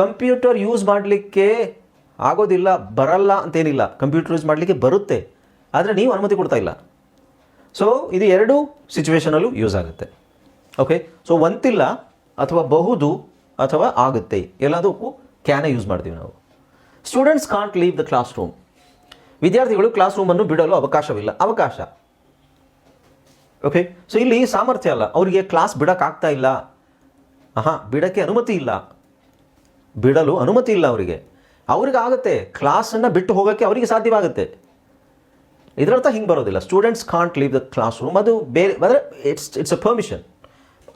Computer use ಮಾಡಲಿಕ್ಕೆ ಆಗೋದಿಲ್ಲ, ಬರಲ್ಲ ಅಂತೇನಿಲ್ಲ. ಕಂಪ್ಯೂಟರ್ ಯೂಸ್ ಮಾಡಲಿಕ್ಕೆ ಬರುತ್ತೆ, ಆದರೆ ನೀವು ಅನುಮತಿ ಕೊಡ್ತಾ ಇಲ್ಲ. ಸೊ ಇದು ಎರಡು ಸಿಚುವೇಶನಲ್ಲೂ ಯೂಸ್ ಆಗುತ್ತೆ. ಓಕೆ ಸೊ ಒಂತಿಲ್ಲ ಅಥವಾ ಬಹುದು ಅಥವಾ ಆಗುತ್ತೆ. ಎಲ್ಲದಕ್ಕೂ ಕ್ಯಾನೇ ಯೂಸ್ ಮಾಡ್ತೀವಿ ನಾವು. Students can't leave the class room ವಿದ್ಯಾರ್ಥಿಗಳು ಕ್ಲಾಸ್ ರೂಮನ್ನು ಬಿಡಲು ಅವಕಾಶವಿಲ್ಲ. ಅವಕಾಶ. ಓಕೆ ಸೊ ಇಲ್ಲಿ ಸಾಮರ್ಥ್ಯ ಅಲ್ಲ. ಅವರಿಗೆ ಕ್ಲಾಸ್ ಬಿಡೋಕ್ಕಾಗ್ತಾ ಇಲ್ಲ. ಹಾಂ ಬಿಡೋಕ್ಕೆ ಅನುಮತಿ ಇಲ್ಲ. ಬಿಡಲು ಅನುಮತಿ ಇಲ್ಲ ಅವರಿಗೆ. ಅವ್ರಿಗಾಗುತ್ತೆ, ಕ್ಲಾಸನ್ನು ಬಿಟ್ಟು ಹೋಗೋಕ್ಕೆ ಅವರಿಗೆ ಸಾಧ್ಯವಾಗುತ್ತೆ. ಇದರರ್ಥ ಹಿಂಗೆ ಬರೋದಿಲ್ಲ. Students can't leave the class room ಅದು ಬೇರೆ, ಅಂದರೆ ಇಟ್ಸ್ ಇಟ್ಸ್ ಅ ಪರ್ಮಿಷನ್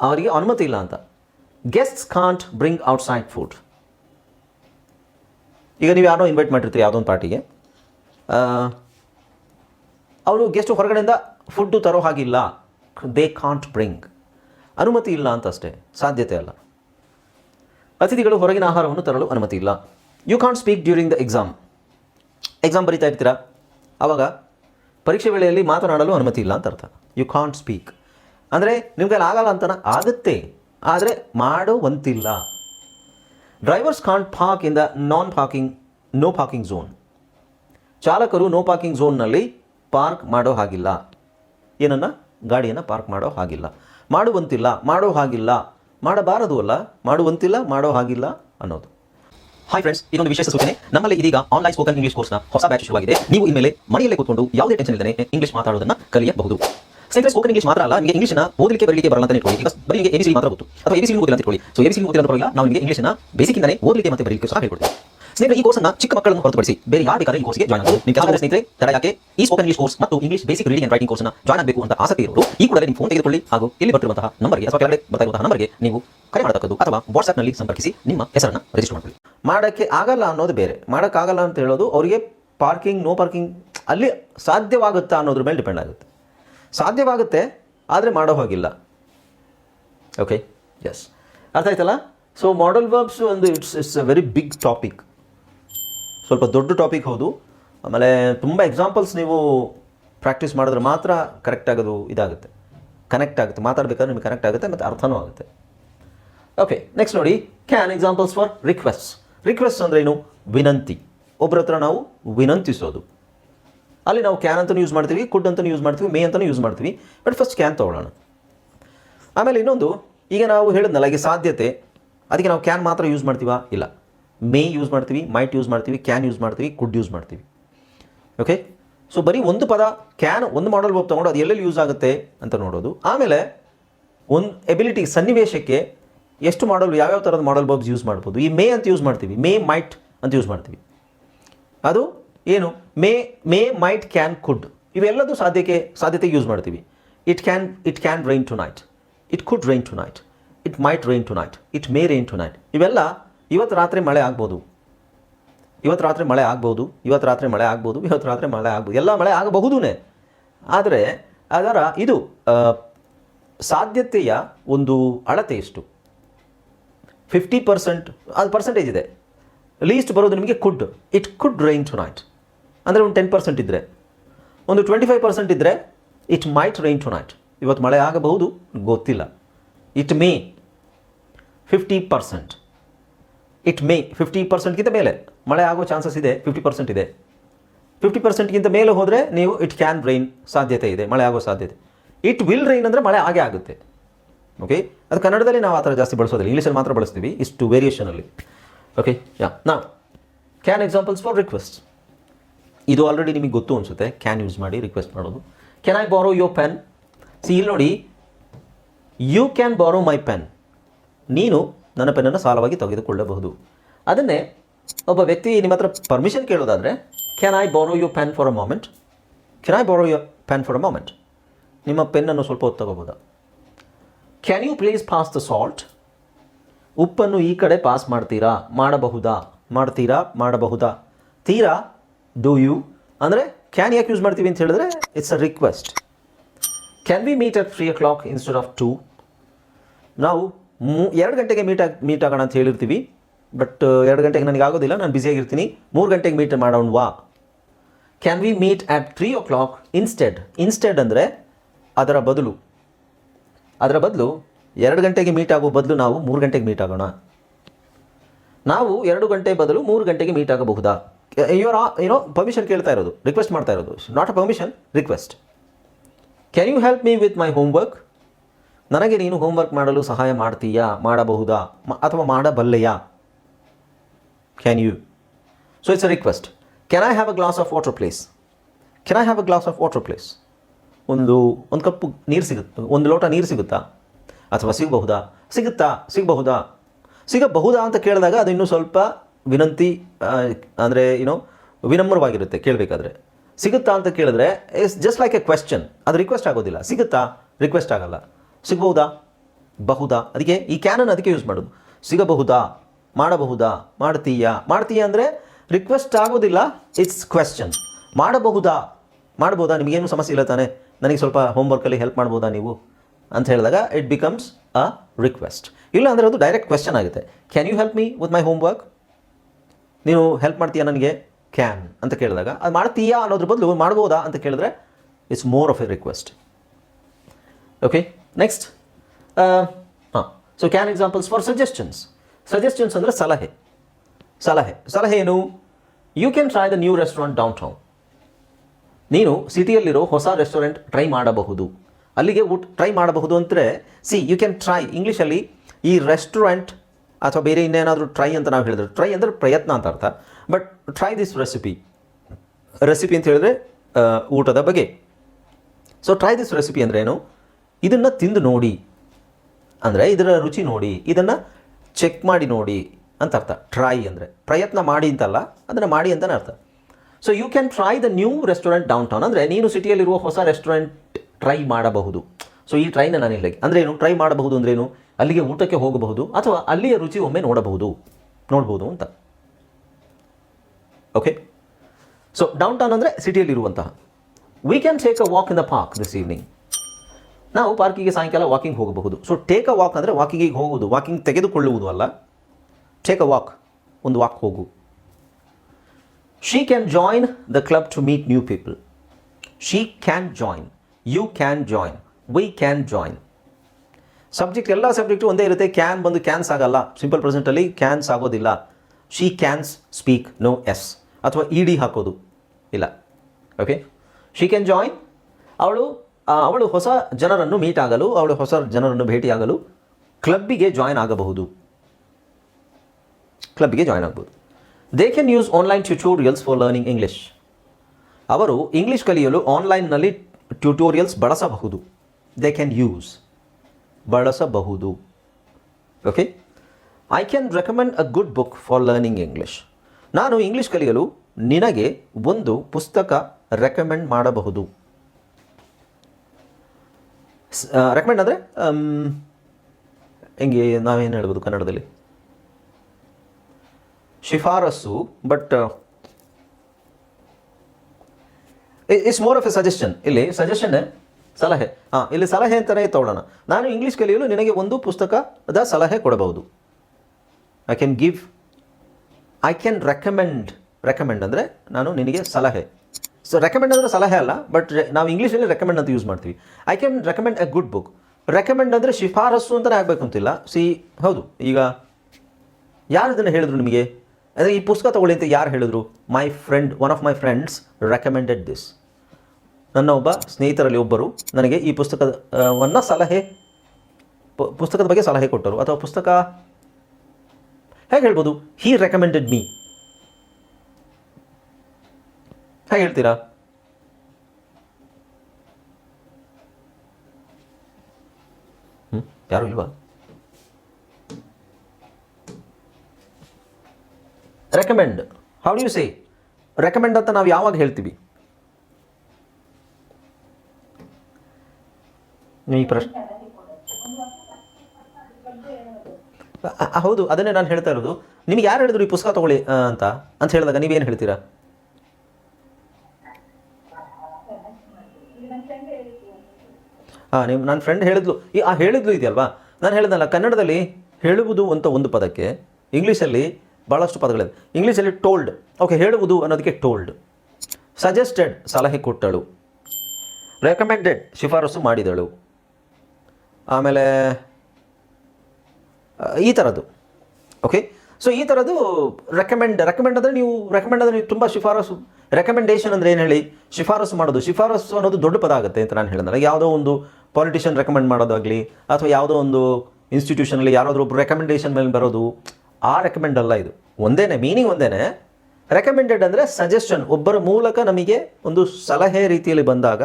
ಅವರಿಗೆ ಅನುಮತಿ ಇಲ್ಲ ಅಂತ. Guests can't bring outside food ಈಗ ನೀವು ಯಾರೋ ಇನ್ವೈಟ್ ಮಾಡಿರ್ತೀರಿ, ಯಾವುದೋ ಒಂದು ಪಾರ್ಟಿಗೆ. ಅವರು ಗೆಸ್ಟು ಹೊರಗಡೆಯಿಂದ ಫುಡ್ಡು ತರೋ ಹಾಗಿಲ್ಲ. ದೇ ಕಾಂಟ್ ಬ್ರಿಂಗ್ ಅನುಮತಿ ಇಲ್ಲ ಅಂತ ಅಷ್ಟೇ ಸಾಧ್ಯತೆ ಅಲ್ಲ. ಅತಿಥಿಗಳು ಹೊರಗಿನ ಆಹಾರವನ್ನು ತರಲು ಅನುಮತಿ ಇಲ್ಲ. You can't speak during the exam exam ಬರಿತಾ ಇರ್ತೀರಾ? ಆವಾಗ ಪರೀಕ್ಷೆ ವೇಳೆಯಲ್ಲಿ ಮಾತನಾಡಲು ಅನುಮತಿ ಇಲ್ಲ ಅಂತ ಅರ್ಥ. ಯು ಕಾಂಟ್ ಸ್ಪೀಕ್ ಅಂದರೆ ನಿಮಗೆ ಆಗಲ್ಲ ಅಂತನ? ಆಗುತ್ತೆ. ಆದರೆ ಮಾಡುವಂತಿಲ್ಲ drivers can't park in the non parking no parking zone ಚಾಲಕರು ನೋ ಪಾರ್ಕಿಂಗ್ ಝೋನ್ನಲ್ಲಿ ಪಾರ್ಕ್ ಮಾಡೋ ಹಾಗಿಲ್ಲ. ಏನನ್ನ? ಗಾಡಿಯನ್ನು ಪಾರ್ಕ್ ಮಾಡೋ ಹಾಗಿಲ್ಲ. ಮಾಡುವಂತಿಲ್ಲ ಮಾಡೋ ಹಾಗಿಲ್ಲ. ಮಾಡಬಾರದು ಅಲ್ಲ ಮಾಡುವಂತಿಲ್ಲ, ಮಾಡೋ ಹಾಗಿಲ್ಲ ಅನ್ನೋದು. ಹಾಯ್ ಫ್ರೆಂಡ್ಸ್ ಇದೊಂದು ವಿಶೇಷ ಸೂಚನೆ. ನಮ್ಮಲ್ಲಿ ಇದೀಗ ಆನ್ಲೈನ್ ಸ್ಪೋಕನ್ ಇಂಗ್ಲಿಷ್ ಕೋರ್ಸ್ನ ಹೊಸ ಬ್ಯಾಚ್ ಶುರುವಾಗಿದೆ. ನೀವು ಇನ್ಮೇಲೆ ಮನೆಯಲ್ಲೇ ಕೂತ್ಕೊಂಡು ಯಾವುದೇ ಟೆನ್ಷನ್ ಇಲ್ಲದೆ ಇಂಗ್ಲಿಷ್ ಮಾತಾಡೋದನ್ನ ಕಲಿಯಬಹುದು. ಸ್ನೇಹಿತರೆ ಸ್ಪೋಕನ್ ಇಂಗ್ಲಿಷ್ ಮಾತ್ರ ಅಲ್ಲ, ನಿಮಗೆ ಇಂಗ್ಲಿಷ್ನ ಓದಲಿಕ್ಕೆ, ಬರಲಿಕ್ಕೆ ಬರಲ್ಲ ಅಂತ ಇಟ್ಕೊಳ್ಳಿ. ಈಗ ಬರೀ ನಿಮಗೆ ಎಬಿಸಿ ಮಾತ್ರ ಗೊತ್ತು. ಅಥವಾ ಎಬಿಸಿ ಓದಿಲ್ಲ ಅಂತ ಇಟ್ಕೊಳ್ಳಿ. ಸೊ ಎಬಿಸಿ ಓದಿಲ್ಲ ಪರವಾಗಿಲ್ಲ ನಾವು ನಿಮಗೆ ಇಂಗ್ಲಿಷ್ನ ಬೇಸಿಕ್ಕಿಂದಲೇ ಓದಲಿಕ್ಕೆ ಮತ್ತೆ ಬರಲಿಕ್ಕೆ ಸಹ ಹೇಳ್ಕೊಡ್ತೀವಿ. ಸ್ನೇಹಿತರೆ, ಈ ಕೋರ್ಸ್ನ ಚಿಕ್ಕ ಮಕ್ಕಳನ್ನು ಹೊರತುಪಡಿಸಿ ಬೇರೆ ಯಾರು ಬೇಕಾದ್ರೆ ಈ ಕೋರ್ಸ್ಗೆ ಜಾಯ್ನ್ ಆಗಬಹುದು ನಿಮ್ಮ ಕೆಲವು ಸ್ನೇಹಿತರೆ, ತಡ ಯಾಕೆ? ಈ ಸ್ಪೋಕನ್ ಇಂಗ್ಲಿಷ್ ಕೋರ್ಸ್ ಮತ್ತು English basic reading and writing ಕೋರ್ಸ್ನ ಜಾಯ್ನ್ ಆಗಬೇಕು ಅಂತ ಆಸಕ್ತಿ ಇರೋರು, ಈ ಕೂಡಲೇ ನಿಮ್ಮ ಫೋನ್ ತೆಗೆದುಕೊಳ್ಳಿ. ಹಾಗೂ ಇಲ್ಲಿ ಬರ್ತಿರುವಂತಹ ನಂಬರ್ಗೆ ಅಥವಾ ಕೆಳಗಡೆ ಬರ್ತಾ ನಂಬರ್ಗೆ ನೀವು ಕರೆ ಮಾಡತಕ್ಕದ್ದು ಅಥವಾ ವಾಟ್ಸ್ಆಪ್ನಲ್ಲಿ ಸಂಪರ್ಕಿಸಿ ನಿಮ್ಮ ಹೆಸರನ್ನು ರಿಜಿಸ್ಟರ್ ಮಾಡ್ಕೊಳ್ಳಿ. ಮಾಡೋಕ್ಕೆ ಆಗಲ್ಲ ಅನ್ನೋದು ಬೇರೆ. ಮಾಡೋಕ್ಕಾಗಲ್ಲ ಅಂತ ಹೇಳೋದು ಅವರಿಗೆ ಪಾರ್ಕಿಂಗ್ ನೋ ಪಾರ್ಕಿಂಗ್ ಅಲ್ಲಿ ಸಾಧ್ಯವಾಗುತ್ತಾ ಅನ್ನೋದ್ರ ಮೇಲೆ ಡಿಪೆಂಡ್ ಆಗುತ್ತೆ. ಸಾಧ್ಯವಾಗುತ್ತೆ, ಆದರೆ ಮಾಡೋ ಹಾಗಿಲ್ಲ. ಓಕೆ ಎಸ್ ಅರ್ಥ ಆಯ್ತಲ್ಲ? ಸೊ ಮಾಡಲ್ ವರ್ಬ್ಸ್ ಒಂದು it's it's a very big topic ಸ್ವಲ್ಪ ದೊಡ್ಡ ಟಾಪಿಕ್ ಹೌದು. ಆಮೇಲೆ ತುಂಬ ಎಕ್ಸಾಂಪಲ್ಸ್ ನೀವು ಪ್ರಾಕ್ಟೀಸ್ ಮಾಡಿದ್ರೆ ಮಾತ್ರ ಕರೆಕ್ಟ್ ಆಗೋದು ಇದಾಗುತ್ತೆ. ಕನೆಕ್ಟ್ ಆಗುತ್ತೆ. ಮಾತಾಡಬೇಕಾದ್ರೆ ನಿಮಗೆ ಕನೆಕ್ಟ್ ಆಗುತ್ತೆ ಮತ್ತು ಅರ್ಥನೂ ಆಗುತ್ತೆ. ಓಕೆ ನೆಕ್ಸ್ಟ್ ನೋಡಿ. Can examples for request request ಅಂದ್ರೆ ಏನು? ವಿನಂತಿ. ಒಬ್ಬರ ಹತ್ರ ನಾವು ವಿನಂತಿಸೋದು. ಅಲ್ಲಿ ನಾವು ಕ್ಯಾನ್ ಅಂತಲೂ ಯೂಸ್ ಮಾಡ್ತೀವಿ ಕುಡ್ ಅಂತಲೂ ಯೂಸ್ ಮಾಡ್ತೀವಿ ಮೇ ಅಂತಲೂ ಯೂಸ್ ಮಾಡ್ತೀವಿ. ಬಟ್ ಫಸ್ಟ್ ಕ್ಯಾನ್ ತೊಗೊಳ್ಳೋಣ. ಆಮೇಲೆ ಇನ್ನೊಂದು, ಈಗ ನಾವು ಹೇಳಿದ್ನಲ್ಲ ಈಗ ಸಾಧ್ಯತೆ. ಅದಕ್ಕೆ ನಾವು ಕ್ಯಾನ್ ಮಾತ್ರ ಯೂಸ್ ಮಾಡ್ತೀವಾ? ಇಲ್ಲ. ಮೇ ಯೂಸ್ ಮಾಡ್ತೀವಿ ಮೈಟ್ ಯೂಸ್ ಮಾಡ್ತೀವಿ ಕ್ಯಾನ್ ಯೂಸ್ ಮಾಡ್ತೀವಿ ಕುಡ್ ಯೂಸ್ ಮಾಡ್ತೀವಿ. ಓಕೆ ಸೊ ಬರೀ ಒಂದು ಪದ ಕ್ಯಾನ್ ಒಂದು ಮಾಡಲ್ ವರ್ಬ್ ತೊಗೊಂಡು ಅದು ಎಲ್ಲೆಲ್ಲಿ ಯೂಸ್ ಆಗುತ್ತೆ ಅಂತ ನೋಡೋದು. ಆಮೇಲೆ, ಒಂದು ಎಬಿಲಿಟಿ ಸನ್ನಿವೇಶಕ್ಕೆ ಎಷ್ಟು ಮಾಡಲ್ ಯಾವ್ಯಾವ ಥರದ ಮಾಡಲ್ ವರ್ಬ್ಸ್ ಯೂಸ್ ಮಾಡ್ಬೋದು? ಈ ಮೇ ಅಂತ ಯೂಸ್ ಮಾಡ್ತೀವಿ ಮೇ ಮೈಟ್ ಅಂತ ಯೂಸ್ ಮಾಡ್ತೀವಿ. ಅದು ಏನು? May may might can could ಇವೆಲ್ಲದೂ ಸಾಧ್ಯಕ್ಕೆ ಸಾಧ್ಯತೆ ಯೂಸ್ ಮಾಡ್ತೀವಿ. It can it can rain tonight it could rain tonight it might rain tonight it may rain tonight ಇವೆಲ್ಲ ಇವತ್ತು ರಾತ್ರಿ ಮಳೆ ಆಗ್ಬೋದು. ಇವತ್ತು ರಾತ್ರಿ ಮಳೆ ಆಗ್ಬೋದು. ಇವತ್ತು ರಾತ್ರಿ ಮಳೆ ಆಗ್ಬೋದು. ಇವತ್ತು ರಾತ್ರಿ ಮಳೆ ಆಗ್ಬೋದು. ಎಲ್ಲ ಮಳೆ ಆಗಬಹುದೂ ಆದರೆ, ಅದರ ಇದು ಸಾಧ್ಯತೆಯ ಒಂದು ಅಳತೆ ಎಷ್ಟು? ಫಿಫ್ಟಿ ಪರ್ಸೆಂಟ್ ಅದು ಪರ್ಸೆಂಟೇಜ್ ಇದೆ. ಲೀಸ್ಟ್ ಬರೋದು ನಿಮಗೆ could it could rain tonight ಅಂದರೆ ಒಂದು ಟೆನ್ ಪರ್ಸೆಂಟ್ ಇದ್ದರೆ ಒಂದು ಟ್ವೆಂಟಿ ಫೈವ್ ಪರ್ಸೆಂಟ್ ಇದ್ದರೆ it might rain tonight ಇವತ್ತು ಮಳೆ ಆಗಬಹುದು, ಗೊತ್ತಿಲ್ಲ. It may fifty percent it may fifty ಪರ್ಸೆಂಟ್ಗಿಂತ ಮೇಲೆ. ಮಳೆ ಆಗೋ ಚಾನ್ಸಸ್ ಇದೆ ಫಿಫ್ಟಿ ಪರ್ಸೆಂಟ್ ಇದೆ. ಫಿಫ್ಟಿ ಪರ್ಸೆಂಟ್ಗಿಂತ ಮೇಲೆ ಹೋದರೆ ನೀವು ಇಟ್ ಕ್ಯಾನ್ ರೈನ್ ಸಾಧ್ಯತೆ ಇದೆ, ಮಳೆ ಆಗೋ ಸಾಧ್ಯತೆ. ಇಟ್ ವಿಲ್ ರೈನ್ ಅಂದರೆ ಮಳೆ ಆಗೇ ಆಗುತ್ತೆ. ಓಕೆ ಅದು ಕನ್ನಡದಲ್ಲಿ ನಾವು ಆ ಥರ ಜಾಸ್ತಿ ಬಳಸೋದಿಲ್ಲ. ಇಂಗ್ಲೀಷಲ್ಲಿ ಮಾತ್ರ ಬಳಸ್ತೀವಿ. ಇಷ್ಟು ವೇರಿಯೇಷನಲ್ಲಿ ಓಕೆ ಯಾ ನಾ ಕ್ಯಾನ್ ಎಕ್ಸಾಂಪಲ್ಸ್ ಫಾರ್ ರಿಕ್ವೆಸ್ಟ್ ಇದು ಆಲ್ರೆಡಿ ನಿಮಗೆ ಗೊತ್ತು ಅನಿಸುತ್ತೆ. ಕ್ಯಾನ್ ಯೂಸ್ ಮಾಡಿ ರಿಕ್ವೆಸ್ಟ್ ಮಾಡೋದು. Can I borrow your pen see ಇಲ್ಲಿ ನೋಡಿ ಯು ಕ್ಯಾನ್ ಬಾರೋ ಮೈ ಪೆನ್ ನೀನು ನನ್ನ ಪೆನ್ನನ್ನು ಸಾಲವಾಗಿ ತೆಗೆದುಕೊಳ್ಳಬಹುದು. ಅದನ್ನೇ ಒಬ್ಬ ವ್ಯಕ್ತಿ ನಿಮ್ಮ ಹತ್ರ permission ಕೇಳೋದಾದರೆ can I borrow you pen for a moment can I borrow you pen for a moment ನಿಮ್ಮ ಪೆನ್ನನ್ನು ಸ್ವಲ್ಪ ಹೊತ್ತು ತಗೋಬೋದಾ can you please pass the salt ಉಪ್ಪನ್ನು ಈ ಕಡೆ ಪಾಸ್ ಮಾಡ್ತೀರಾ? ಮಾಡಬಹುದಾ? ಮಾಡ್ತೀರಾ? ಮಾಡಬಹುದಾ? ತೀರಾ? ಡೂ ಯು ಅಂದರೆ ಕ್ಯಾನ್ ಯಾಕೆ ಯೂಸ್ ಮಾಡ್ತೀವಿ ಅಂತ ಹೇಳಿದ್ರೆ it's a request can we meet at three o'clock instead of two ನಾವು ಮೂ, ಎರಡು ಗಂಟೆಗೆ ಮೀಟ್ ಆಗಿ ಮೀಟ್ ಆಗೋಣ ಅಂತ ಹೇಳಿರ್ತೀವಿ ಬಟ್ ಎರಡು ಗಂಟೆಗೆ ನನಗೆ ಆಗೋದಿಲ್ಲ, ನಾನು ಬ್ಯುಸಿಯಾಗಿರ್ತೀನಿ ಮೂರು ಗಂಟೆಗೆ ಮೀಟ್ ಮಾಡೋಣ ವಾ can we meet at three o'clock instead instead ಅಂದರೆ, ಅದರ ಬದಲು. ಅದರ ಬದಲು, ಎರಡು ಗಂಟೆಗೆ ಮೀಟ್ ಆಗೋ ಬದಲು ನಾವು ಮೂರು ಗಂಟೆಗೆ ಮೀಟ್ ಆಗೋಣ. ನಾವು ಎರಡು ಗಂಟೆ ಬದಲು ಮೂರು ಗಂಟೆಗೆ ಮೀಟ್ ಆಗಬಹುದಾ? ಯುವರ್ ಏನೋ ಪರ್ಮಿಷನ್ ಕೇಳ್ತಾ ಇರೋದು ರಿಕ್ವೆಸ್ಟ್ ಮಾಡ್ತಾ ಇರೋದು. Not a permission request can you help me with my homework ನನಗೆ ನೀನು ಹೋಮ್ವರ್ಕ್ ಮಾಡಲು ಸಹಾಯ ಮಾಡ್ತೀಯಾ, ಮಾಡಬಹುದಾ ಅಥವಾ ಮಾಡಬಲ್ಲೆಯಾ? Can you so it's a request can I have a glass of water please can I have a glass of water please ಒಂದು ಒಂದು ಕಪ್ಪು ನೀರು ಸಿಗುತ್ತೆ? ಒಂದು ಲೋಟ ನೀರು ಸಿಗುತ್ತಾ? ಅಥವಾ ಸಿಗಬಹುದಾ? ಸಿಗುತ್ತಾ? ಸಿಗಬಹುದಾ? ಸಿಗಬಹುದಾ ಅಂತ ಕೇಳಿದಾಗ ಅದು ಇನ್ನೂ ಸ್ವಲ್ಪ ವಿನಂತಿ ಅಂದರೆ ಏನೋ ವಿನಮ್ರವಾಗಿರುತ್ತೆ ಕೇಳಬೇಕಾದ್ರೆ. ಸಿಗುತ್ತಾ ಅಂತ ಕೇಳಿದ್ರೆ it's just like a question ಅದು ರಿಕ್ವೆಸ್ಟ್ ಆಗೋದಿಲ್ಲ. ಸಿಗುತ್ತಾ? ರಿಕ್ವೆಸ್ಟ್ ಆಗಲ್ಲ. ಸಿಗಬಹುದಾ? ಬಹುದಾ? ಅದಕ್ಕೆ ಈ ಕ್ಯಾನನ್ ಅದಕ್ಕೆ ಯೂಸ್ ಮಾಡೋದು. ಸಿಗಬಹುದಾ? ಮಾಡಬಹುದಾ? ಮಾಡ್ತೀಯಾ? ಮಾಡ್ತೀಯಾ ಅಂದರೆ ರಿಕ್ವೆಸ್ಟ್ ಆಗೋದಿಲ್ಲ ಇಟ್ಸ್ ಕ್ವೆಶ್ಚನ್ ಮಾಡಬಹುದಾ? ಮಾಡ್ಬೋದಾ? ನಿಮಗೇನು ಸಮಸ್ಯೆ ಇಲ್ಲ ತಾನೆ? ನನಗೆ ಸ್ವಲ್ಪ ಹೋಮ್ವರ್ಕಲ್ಲಿ ಹೆಲ್ಪ್ ಮಾಡ್ಬೋದಾ ನೀವು? ಅಂತ ಹೇಳಿದಾಗ ಇಟ್ ಬಿಕಮ್ಸ್ ಅ ರಿಕ್ವೆಸ್ಟ್ ಇಲ್ಲ ಅಂದರೆ ಅದು ಡೈರೆಕ್ಟ್ ಕ್ವೆಶ್ಚನ್ ಆಗುತ್ತೆ. Can you help me with my homework ನೀನು ಹೆಲ್ಪ್ ಮಾಡ್ತೀಯಾ ನನಗೆ? ಕ್ಯಾನ್ ಅಂತ ಕೇಳಿದಾಗ, ಅದು ಮಾಡ್ತೀಯಾ ಅನ್ನೋದ್ರ ಬದಲು ಮಾಡ್ಬೋದಾ ಅಂತ ಕೇಳಿದ್ರೆ it's more of a request okay next ಹಾಂ so can examples for suggestions suggestions ಅಂದರೆ ಸಲಹೆ. ಸಲಹೆ. ಸಲಹೆ ಏನು? You can try the new restaurant downtown ನೀನು ಸಿಟಿಯಲ್ಲಿರೋ ಹೊಸ ರೆಸ್ಟೋರೆಂಟ್ ಟ್ರೈ ಮಾಡಬಹುದು. ಅಲ್ಲಿಗೆ ಊಟ ಟ್ರೈ ಮಾಡಬಹುದು ಅಂದರೆ ಸಿ ಯು ಕ್ಯಾನ್ ಟ್ರೈ ಇಂಗ್ಲೀಷಲ್ಲಿ ಈ ರೆಸ್ಟೋರೆಂಟ್ ಅಥವಾ ಬೇರೆ ಇನ್ನೇನಾದರೂ ಟ್ರೈ ಅಂತ ನಾವು ಹೇಳಿದ್ರೆ ಟ್ರೈ ಅಂದರೆ ಪ್ರಯತ್ನ ಅಂತ ಅರ್ಥ. But try this recipe recipe ಅಂತ ಹೇಳಿದ್ರೆ ಊಟದ ಬಗ್ಗೆ. ಸೊ ಟ್ರೈ ದಿಸ್ ರೆಸಿಪಿ ಅಂದರೆ ಏನು? ಇದನ್ನು ತಿಂದು ನೋಡಿ. ಅಂದರೆ ಇದರ ರುಚಿ ನೋಡಿ. ಇದನ್ನು ಚೆಕ್ ಮಾಡಿ ನೋಡಿ ಅಂತ ಅರ್ಥ. ಟ್ರೈ ಅಂದರೆ. ಪ್ರಯತ್ನ ಮಾಡಿ ಅಂತಲ್ಲ ಅದನ್ನು ಮಾಡಿ ಅಂತಲೇ ಅರ್ಥ. So you can try the new restaurant downtown ಅಂದರೆ ನೀನು ಸಿಟಿಯಲ್ಲಿರುವ ಹೊಸ ರೆಸ್ಟೋರೆಂಟ್ ಟ್ರೈ ಮಾಡಬಹುದು. ಸೊ ಈ ಟ್ರೈನ ನಾನು ಹೇಳಿ ಅಂದರೆ ಏನು? ಟ್ರೈ ಮಾಡಬಹುದು ಅಂದ್ರೇನು ಅಲ್ಲಿಗೆ ಊಟಕ್ಕೆ ಹೋಗಬಹುದು ಅಥವಾ ಅಲ್ಲಿಯ ರುಚಿ ಒಮ್ಮೆ ನೋಡಬಹುದು. ನೋಡ್ಬೋದು ಅಂತ. ಓಕೆ ಸೊ ಡೌನ್ ಟೌನ್ ಅಂದರೆ ಸಿಟಿಯಲ್ಲಿರುವಂತಹ. We can take a walk in the park this evening ನಾವು ಪಾರ್ಕಿಗೆ ಸಾಯಂಕಾಲ ವಾಕಿಂಗ್ ಹೋಗಬಹುದು. ಸೊ ಟೇಕ್ ಅ ವಾಕ್ ಅಂದರೆ ವಾಕಿಂಗಿಗೆ ಹೋಗುವುದು ವಾಕಿಂಗ್ ತೆಗೆದುಕೊಳ್ಳುವುದು ಅಲ್ಲ. ಟೇಕ್ ಅ ವಾಕ್ ಒಂದು ವಾಕ್ ಹೋಗು. She can join the club to meet new people she can join you can join we can join subject ಎಲ್ಲ ಸಬ್ಜೆಕ್ಟು ಒಂದೇ ಇರುತ್ತೆ. ಕ್ಯಾನ್ ಬಂದು ಕ್ಯಾನ್ಸ್ ಆಗಲ್ಲ. ಸಿಂಪಲ್ ಪ್ರೆಸೆಂಟಲ್ಲಿ ಕ್ಯಾನ್ಸ್ ಆಗೋದಿಲ್ಲ. She cans speak no S ಅಥವಾ ಇ ಡಿ ಹಾಕೋದು. ಇಲ್ಲ. ಓಕೆ ಶಿ ಕ್ಯಾನ್ ಜಾಯಿನ್ ಅವಳು ಅವಳು ಹೊಸ ಜನರನ್ನು ಮೀಟ್ ಆಗಲು, ಅವಳು ಹೊಸ ಜನರನ್ನು ಭೇಟಿಯಾಗಲು ಕ್ಲಬ್ಬಿಗೆ ಜಾಯಿನ್ ಆಗಬಹುದು. ಕ್ಲಬ್ಗೆ ಜಾಯಿನ್ ಆಗ್ಬೋದು. They can use online tutorials for learning English ಅವರು ಇಂಗ್ಲಿಷ್ ಕಲಿಯಲು ಆನ್ಲೈನ್ನಲ್ಲಿ ಟ್ಯೂಟೋರಿಯಲ್ಸ್ ಬಳಸಬಹುದು. ದೇ ಕ್ಯಾನ್ ಯೂಸ್ ಬಳಸಬಹುದು. Okay I can recommend a good book for learning English ನಾನು ಇಂಗ್ಲೀಷ್ ಕಲಿಯಲು ನಿನಗೆ ಒಂದು ಪುಸ್ತಕ ರೆಕಮೆಂಡ್ ಮಾಡಬಹುದು. ರೆಕಮೆಂಡ್ ಅಂದರೆ ಹೆಂಗೆ, ನಾವೇನು ಹೇಳ್ಬೋದು ಕನ್ನಡದಲ್ಲಿ? ಶಿಫಾರಸ್ಸು but it's more of a suggestion ಇಲ್ಲಿ ಸಜೆಷನ್ ಸಲಹೆ. ಹಾಂ ಇಲ್ಲಿ ಸಲಹೆ ಅಂತಲೇ ತಗೊಳ್ಳೋಣ. ನಾನು ಇಂಗ್ಲೀಷ್ ಕಲಿಯಲು ನಿನಗೆ ಒಂದು ಪುಸ್ತಕದ ಸಲಹೆ ಕೊಡಬಹುದು. I can give I can recommend recommend ಅಂದರೆ ನಾನು ನಿನಗೆ ಸಲಹೆ. ಸೊ ರೆಕಮೆಂಡ್ ಅಂದರೆ ಸಲಹೆ ಅಲ್ಲ ಬಟ್ ನಾವು ಇಂಗ್ಲೀಷಲ್ಲಿ ರೆಕಮೆಂಡ್ ಅಂತ ಯೂಸ್ ಮಾಡ್ತೀವಿ. I can recommend a good book recommend ಅಂದರೆ ಶಿಫಾರಸು ಅಂತಲೇ ಆಗಬೇಕು ಅಂತಿಲ್ಲ. ಸಿ ಹೌದು ಈಗ ಯಾರು ಇದನ್ನು ಹೇಳಿದ್ರು ನಿಮಗೆ? ಅಂದರೆ ಈ ಪುಸ್ತಕ ತಗೊಳ್ಳಿ ಅಂತ ಯಾರು ಹೇಳಿದ್ರು? My friend one of my friends recommended this ನನ್ನ ಒಬ್ಬ ಸ್ನೇಹಿತರಲ್ಲಿ ಒಬ್ಬರು ನನಗೆ ಈ ಪುಸ್ತಕವನ್ನು ಸಲಹೆ ಪುಸ್ತಕದ ಬಗ್ಗೆ ಸಲಹೆ ಕೊಟ್ಟರು. ಅಥವಾ ಪುಸ್ತಕ ಹೇಗೆ ಹೇಳ್ಬೋದು? ಹೀ ರೆಕಮೆಂಡೆಡ್ ಮೀ ಹೇಗೆ ಹೇಳ್ತೀರಾ? ಹ್ಞೂ ಯಾರು ಇಲ್ವಾ? Recommend how you say recommend ಅಂತ ನಾವು ಯಾವಾಗ ಹೇಳ್ತೀವಿ? ಈ ಪ್ರಶ್ನೆ. ಹೌದು, ಅದನ್ನೇ ನಾನು ಹೇಳ್ತಾ ಇರೋದು. ನಿಮ್ಗೆ ಯಾರು ಹೇಳಿದ್ರು ಈ ಪುಸ್ತಕ ತಗೊಳ್ಳಿ ಅಂತ? ಅಂತ ಹೇಳಿದಾಗ ನೀವೇನು ಹೇಳ್ತೀರಾ? ಹಾಂ ನಿಮ್ಮ ನನ್ನ ಫ್ರೆಂಡ್ ಹೇಳಿದ್ಲು. ಈ, ಆ, ಹೇಳಿದ್ಲು ಇದೆಯಲ್ವಾ? ನಾನು ಹೇಳಿದ್ನಲ್ಲ, ಕನ್ನಡದಲ್ಲಿ ಹೇಳುವುದು ಅಂತ ಒಂದು ಪದಕ್ಕೆ ಇಂಗ್ಲೀಷಲ್ಲಿ ಭಾಳಷ್ಟು ಪದಗಳಿದೆ ಇಂಗ್ಲೀಷಲ್ಲಿ ಟೋಲ್ಡ್ ಓಕೆ ಹೇಳುವುದು ಅನ್ನೋದಕ್ಕೆ ಟೋಲ್ಡ್ ಸಜೆಸ್ಟೆಡ್ ಸಲಹೆ ಕೊಟ್ಟಳು. ರೆಕಮೆಂಡೆಡ್ ಶಿಫಾರಸು ಮಾಡಿದಳು. ಆಮೇಲೆ ಈ ಥರದ್ದು ಓಕೆ ಸೊ ಈ ಥರದ್ದು ರೆಕಮೆಂಡ್ ರೆಕಮೆಂಡ್ ಅಂದರೆ ನೀವು ರೆಕಮೆಂಡ್ ಅಂದರೆ ನೀವು ತುಂಬ ಶಿಫಾರಸು ರೆಕಮೆಂಡೇಷನ್ ಅಂದರೆ ಏನು ಹೇಳಿ? ಶಿಫಾರಸು ಮಾಡೋದು. ಶಿಫಾರಸು ಅನ್ನೋದು ದೊಡ್ಡ ಪದ ಆಗುತ್ತೆ ಅಂತ ನಾನು ಹೇಳಿದ್ರೆ ಯಾವುದೋ ಒಂದು ಪಾಲಿಟಿಷಿಯನ್ ರೆಕಮೆಂಡ್ ಮಾಡೋದಾಗಲಿ, ಅಥವಾ ಯಾವುದೋ ಒಂದು ಇನ್ಸ್ಟಿಟ್ಯೂಷನಲ್ಲಿ ಯಾರಾದರೂ ಒಬ್ಬರು ರೆಕಮೆಂಡೇಷನ್ ಮೇಲೆ ಬರೋದು, ಆ ರೆಕಮೆಂಡ್ ಅಲ್ಲ ಇದು. ಒಂದೇನೆ ಮೀನಿಂಗ್ ಒಂದೇನೆ. ರೆಕಮೆಂಡೆಡ್ ಅಂದರೆ ಸಜೆಷನ್ ಒಬ್ಬರ ಮೂಲಕ ನಮಗೆ ಒಂದು ಸಲಹೆ ರೀತಿಯಲ್ಲಿ ಬಂದಾಗ,